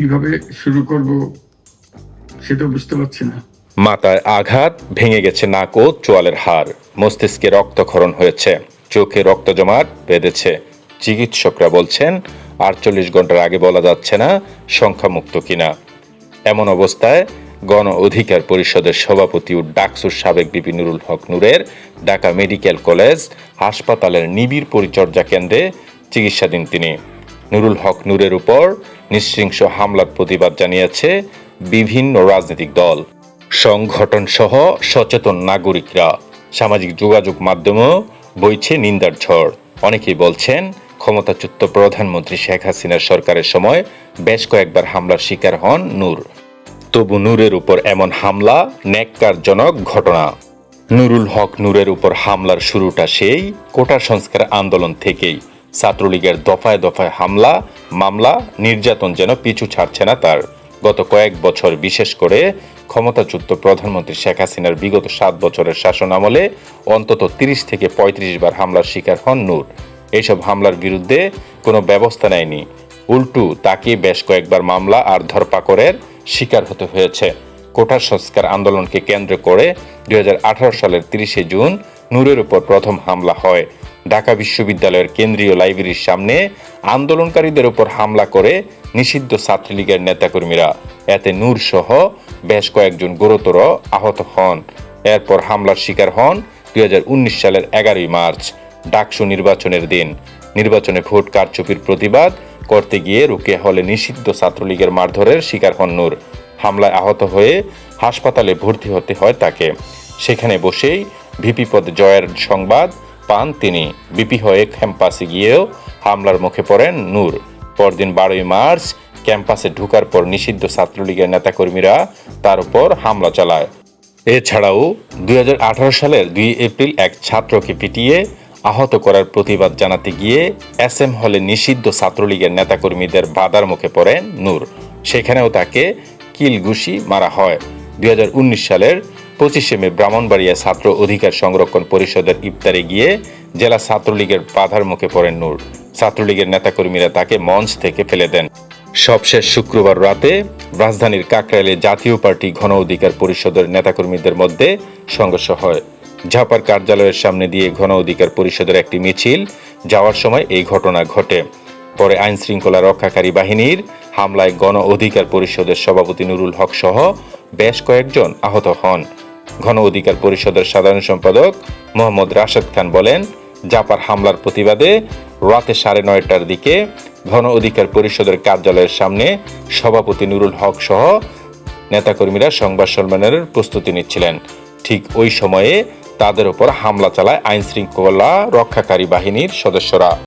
কীভাবে শুরু করব, সেটা বুঝতে পারছি না। মাথায় আঘাত, ভেঙে গেছে নাক ও চোয়ালের হাড়। মস্তিষ্কে রক্তক্ষরণ হয়েছে। চোখে রক্ত জমাট বেঁধেছে। চিকিৎসকরা বলছেন, আটচল্লিশ ঘণ্টার আগে বলা যাচ্ছে না সংখ্যামুক্ত কিনা। এমন অবস্থায় গণ অধিকার পরিষদের সভাপতি ও ডাকসুর সাবেক বিপি নুরুল হক নূরের ঢাকা মেডিকেল কলেজ হাসপাতালের নিবিড় পরিচর্যা কেন্দ্রে চিকিৎসাধীন তিনি। নুরুল হক নূরের উপর নৃশংস হামলার প্রতিবাদ জানিয়েছে বিভিন্ন রাজনৈতিক দল। সংগঠন সহ সচেতন নাগরিকরা। সামাজিক যোগাযোগ মাধ্যমেও বইছে নিন্দার ঝড়। অনেকেই বলছেন, ক্ষমতাচ্যুত প্রধানমন্ত্রী শেখ হাসিনার সরকারের সময় বেশ কয়েকবার হামলার শিকার হন নূর। তবু নূরের উপর এমন হামলা ন্যাক্কারজনক ঘটনা। নুরুল হক নূরের উপর হামলার শুরুটা সেই কোটা সংস্কার আন্দোলন থেকেই। ছাত্রলীগের দফায় দফায় হামলা, মামলা, নির্যাতন যেন পিছু ছাড়ছে না তার। গত কয়েক বছর বিশেষ করে ক্ষমতাচ্যুত প্রধানমন্ত্রী শেখ হাসিনার বিগত সাত বছরের শাসন আমলে অন্তত তিরিশ থেকে পঁয়ত্রিশ বার হামলার শিকার হন নূর। এইসব হামলার বিরুদ্ধে কোনো ব্যবস্থা নেয়নি। উল্টু, তাকে বেশ কয়েকবার মামলা আর ধরপাকড়ের শিকার হতে হয়েছে। কোটার সংস্কার আন্দোলনকে কেন্দ্র করে দুই হাজার আঠারো সালের তিরিশে জুন নূরের উপর প্রথম হামলা হয়। ঢাকা বিশ্ববিদ্যালয়ের কেন্দ্রীয় লাইব্রেরির সামনে আন্দোলনকারীদের উপর হামলা করে নিষিদ্ধ ছাত্রলীগের নেতাকর্মীরা। এতে নূর সহ বেশ কয়েকজন গুরুতর আহত হন। এরপর হামলার শিকার হন দুই হাজার উনিশ সালের এগারোই মার্চ, ডাকসু নির্বাচনের দিন। নির্বাচনে ভোট কারচুপির প্রতিবাদ করতে গিয়ে রুকিয়া হলে নিষিদ্ধ ছাত্রলীগের মারধরের শিকার হন নূর। হামলায় আহত হয়ে হাসপাতালে ভর্তি হতে হয় তাকে। সেখানে বসেই ভিপি পদ জয়ের সংবাদ পান তিনি। বিপি হয়ে ক্যাম্পাসে গিয়েও হামলার মুখে পড়েন নূর। পরদিন বারোই মার্চ ক্যাম্পাসে ঢুকার পর নিষিদ্ধ ছাত্রলীগের নেতাকর্মীরা তার উপর হামলা চালায়। এছাড়াও দুই সালের দুই এপ্রিল এক ছাত্রকে পিটিয়ে আহত করার প্রতিবাদ জানাতে গিয়ে এস এম হলে নিষিদ্ধ ছাত্রলীগের নেতাকর্মীদের বাধার মুখে পড়েন নূর। সেখানেও তাকে কিলঘুষি মারা হয়। দুই হাজার উনিশ সালের পঁচিশে মে ব্রাহ্মণবাড়িয়া ছাত্র অধিকার সংরক্ষণ পরিষদের ইফতারে গিয়ে জেলা ছাত্রলীগের বাধার মুখে পড়েন নূর। ছাত্রলীগের নেতাকর্মীরা তাকে মঞ্চ থেকে ফেলে দেন। সবশেষ শুক্রবার রাতে রাজধানীর কাকরাইলে জাতীয় পার্টি গণ অধিকার পরিষদের নেতাকর্মীদের মধ্যে সংঘর্ষ হয়। ঝাপার কার্যালয়ের সামনে দিয়ে গণ অধিকার পরিষদের একটি মিছিল যাওয়ার সময় এই ঘটনা ঘটে। পরে আইন শৃঙ্খলা রক্ষাকারী বাহিনীর হামলায় গণ অধিকার পরিষদের সভাপতি নুরুল হক সহ বেশ কয়েকজন আহত হন। গণ অধিকার পরিষদের সাধারণ সম্পাদক মোহাম্মদ রাশেদ খান বলেন, জাপার হামলার প্রতিবাদে রাতে সাড়ে নয়টার দিকে গণ অধিকার পরিষদের কার্যালয়ের সামনে সভাপতি নুরুল হক সহ নেতাকর্মীরা সংবাদ সম্মেলনের প্রস্তুতি নিচ্ছিলেন। ঠিক ওই সময়ে তাদের উপর হামলা চালায় আইন শৃঙ্খলা রক্ষাকারী বাহিনীর সদস্যরা।